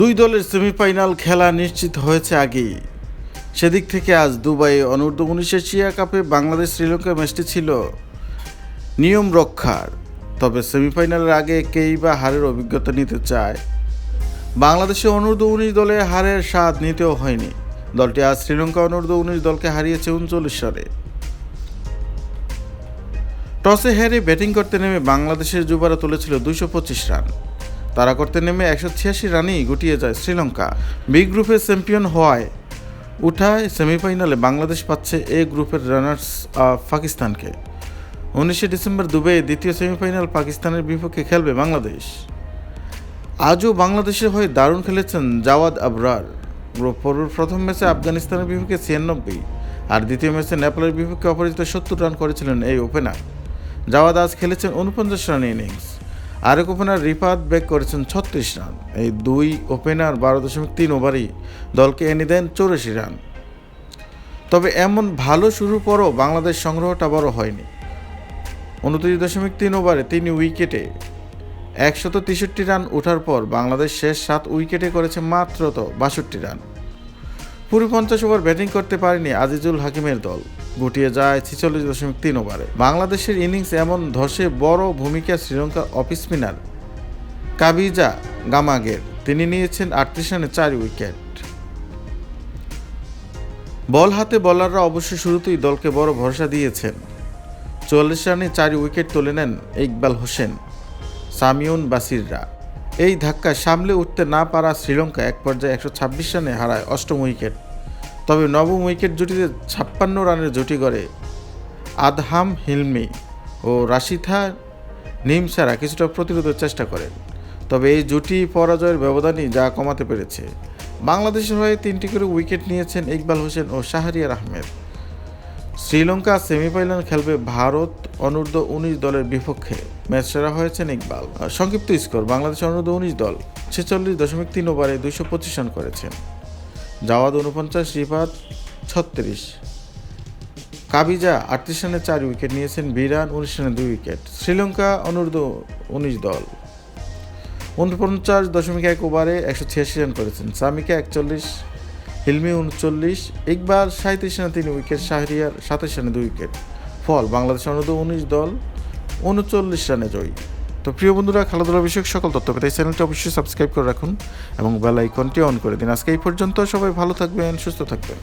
দুই দলের সেমিফাইনাল খেলা নিশ্চিত হয়েছে আগেই। সেদিক থেকে আজ দুবাই অনূর্ধ্ব উনিশ এশিয়া কাপে বাংলাদেশ শ্রীলঙ্কা ম্যাচটি ছিল নিয়ম রক্ষার। তবে সেমিফাইনালের আগে কেই বা হারের অভিজ্ঞতা নিতে চায়। বাংলাদেশে অনূর্ধ্ব উনিশ দলে হারের স্বাদ নিতেও হয়নি। দলটি আজ শ্রীলঙ্কা অনূর্ধ্ব উনিশ দলকে হারিয়েছে উনচল্লিশ রানে। টসে হেরে ব্যাটিং করতে নেমে বাংলাদেশের যুবারা তুলেছিল দুইশো পঁচিশ রান। তারা করতে নেমে একশো ছিয়াশি রানই গুটিয়ে যায় শ্রীলঙ্কা। বি গ্রুপে চ্যাম্পিয়ন হওয়ায় উঠায় সেমিফাইনালে বাংলাদেশ পাচ্ছে এ গ্রুপের রানার্স পাকিস্তানকে। উনিশে ডিসেম্বর দুবাইয়ে দ্বিতীয় সেমিফাইনাল পাকিস্তানের বিপক্ষে খেলবে বাংলাদেশ। আজও বাংলাদেশের হয়ে দারুণ খেলেছেন জাওয়াদ আবরার। গ্রুপ পর্বের প্রথম ম্যাচে আফগানিস্তানের বিপক্ষে ছিয়ানব্বই, আর দ্বিতীয় ম্যাচে নেপালের বিপক্ষে অপরাজিত সত্তর রান করেছিলেন এই ওপেনার। জাওয়াদ আজ খেলেছেন উনপঞ্চাশ রান ইনিংস। আরেক ওপেনার রিফাত বেক করেছেন ছত্রিশ রান। এই দুই ওপেনার বারো দশমিক তিন ওভারই দলকে এনে দেন চৌরাশি রান। তবে এমন ভালো শুরুর পরও বাংলাদেশ সংগ্রহটা বড় হয়নি। উনত্রিশ দশমিক তিন ওভারে তিন উইকেটে একশত তেষট্টি রান ওঠার পর বাংলাদেশ শেষ সাত উইকেটে করেছে মাত্র তো বাষট্টি রান। পুরো পঞ্চাশ ওভার ব্যাটিং করতে পারেনি আজিজুল হাকিমের দল। গুটিয়ে যায় ছিচল্লিশ দশমিক তিন ওভারে। বাংলাদেশের ইনিংস এমন ধসে বড় ভূমিকা শ্রীলঙ্কার অফ স্পিনার কাবিজা গামাগের। তিনি নিয়েছেন আটত্রিশ রানে চার উইকেট। বল হাতে বলাররা অবশ্য শুরুতেই দলকে বড় ভরসা দিয়েছেন। চুয়াল্লিশ রানে চার উইকেট তুলে নেন ইকবাল হোসেন। সামিউন বাসিররা। এই ধাক্কায় সামলে উঠতে না পারা শ্রীলঙ্কা এক পর্যায়ে একশো ছাব্বিশ রানে হারায় অষ্টম উইকেট। তবে নবম উইকেট জুটিতে ছাপ্পান্ন রানের জুটি গড়ে আদহাম হিলমি ও রাশিথা নিমসারা কিছুটা প্রতিরোধের চেষ্টা করেন। তবে এই জুটি পরাজয়ের ব্যবধানই যা কমাতে পেরেছে। বাংলাদেশের হয়ে তিনটি করে উইকেট নিয়েছেন ইকবাল হোসেন ও শাহরিয়ার আহমেদ। শ্রীলঙ্কা সেমিফাইনাল খেলবে ভারত, অনূর্ধ্ব উনিশ দলের বিপক্ষে। ম্যাচ সেরা হয়েছেন ইকবাল। সংক্ষিপ্ত স্কোর, বাংলাদেশ অনূর্ধ্ব উনিশ দল ছেচল্লিশ দশমিক তিন ওভারে দুইশো পঁচিশ রান করেছেন জাওয়াদ উনপঞ্চাশ, রিফাত ছত্রিশ। কাবিজা আটত্রিশ রানে চার উইকেট নিয়েছেন, বিরান উনিশ রানে দুই উইকেট। শ্রীলঙ্কা অনূর্ধ্ব উনিশ দল উনপঞ্চাশ দশমিক এক ওভারে একশো ছিয়াশি রান করেছেন, সামিকা একচল্লিশ হিলমি উনচল্লিশ, ইকবাল সাঁত্রিশ রানে তিন উইকেট, শাহরিয়ার সাতাশ রানে দুই উইকেট। ফল, বাংলাদেশ অনুদ উনিশ দল, উনচল্লিশ রানে জয়ী। তো প্রিয় বন্ধুরা খেলাধুলা বিষয়ক সকল তথ্য পেতে এই চ্যানেলটি অবশ্যই সাবস্ক্রাইব করে রাখুন এবং বেল আইকনটি অন করে দিন। আজকে এই পর্যন্ত সবাই ভালো থাকবেন, সুস্থ থাকবেন।